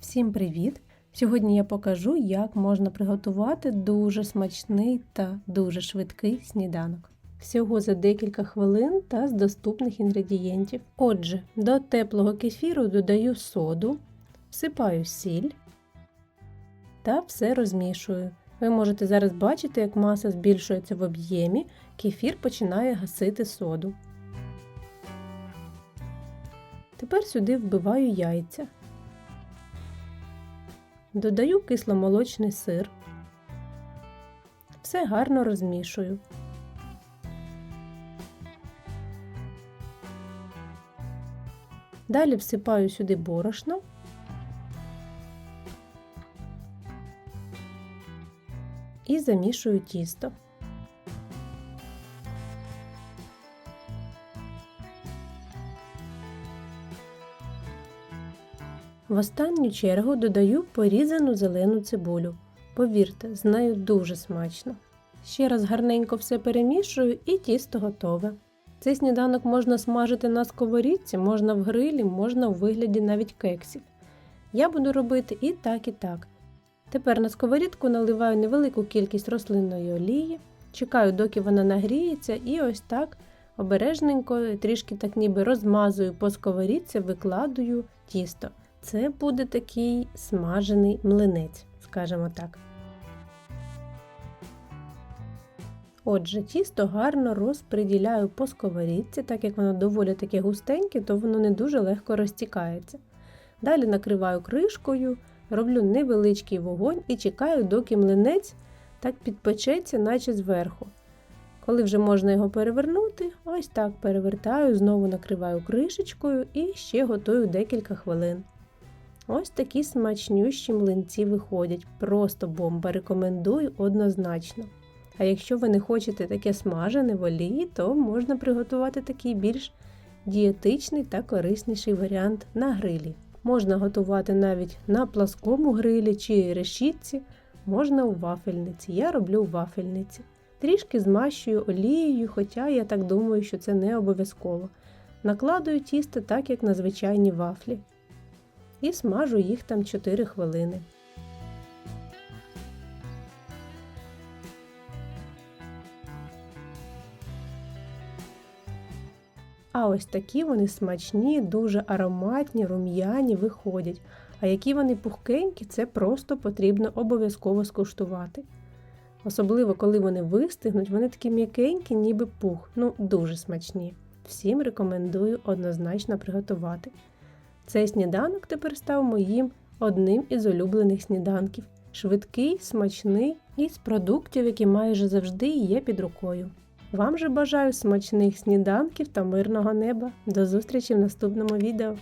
Всім привіт! Сьогодні я покажу, як можна приготувати дуже смачний та дуже швидкий сніданок. Всього за декілька хвилин та з доступних інгредієнтів. Отже, до теплого кефіру додаю соду, всипаю сіль та все розмішую. Ви можете зараз бачити, як маса збільшується в об'ємі, кефір починає гасити соду. Тепер сюди вбиваю яйця. Додаю кисломолочний сир. Все гарно розмішую. Далі всипаю сюди борошно. І замішую тісто. В останню чергу додаю порізану зелену цибулю. Повірте, з нею дуже смачно. Ще раз гарненько все перемішую і тісто готове. Цей сніданок можна смажити на сковорідці, можна в грилі, можна у вигляді навіть кексів. Я буду робити і так, і так. Тепер на сковорідку наливаю невелику кількість рослинної олії, чекаю, доки вона нагріється, і ось так обережненько, трішки так ніби розмазую по сковорідці, викладую тісто. Це буде такий смажений млинець, скажімо так. Отже, тісто гарно розподіляю по сковорідці, так як воно доволі таке густеньке, то воно не дуже легко розтікається. Далі накриваю кришкою, роблю невеличкий вогонь і чекаю, доки млинець так підпечеться, наче зверху. Коли вже можна його перевернути, ось так перевертаю, знову накриваю кришечкою і ще готую декілька хвилин. Ось такі смачнющі млинці виходять. Просто бомба. Рекомендую однозначно. А якщо ви не хочете таке смажене в олії, то можна приготувати такий більш дієтичний та корисніший варіант на грилі. Можна готувати навіть на пласкому грилі чи решітці, можна у вафельниці. Я роблю у вафельниці. Трішки змащую олією, хоча я так думаю, що це не обов'язково. Накладую тісто так, як на звичайні вафлі і смажу їх там 4 хвилини. А ось такі вони смачні, дуже ароматні, рум'яні виходять. А які вони пухкенькі, це просто потрібно обов'язково скуштувати. Особливо, коли вони вистигнуть, вони такі м'якенькі, ніби пух, ну дуже смачні. Всім рекомендую однозначно приготувати. Цей сніданок тепер став моїм одним із улюблених сніданків. Швидкий, смачний і з продуктів, які майже завжди є під рукою. Вам же бажаю смачних сніданків та мирного неба. До зустрічі в наступному відео!